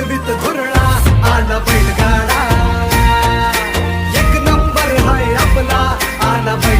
फिरवित धुरळा आला बैलगाडा. एक नंबर हाय आपला आला बैल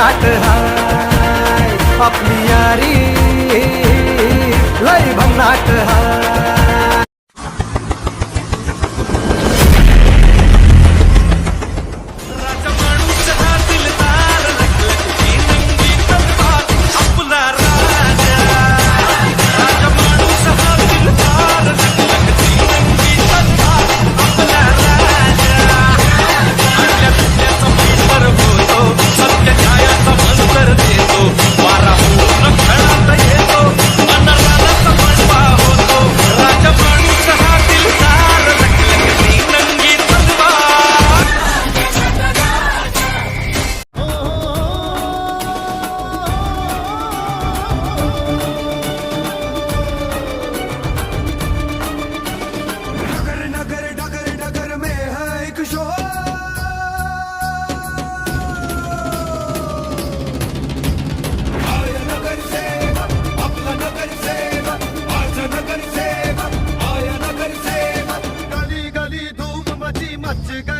लई हा. மச்சி மச்சுகள்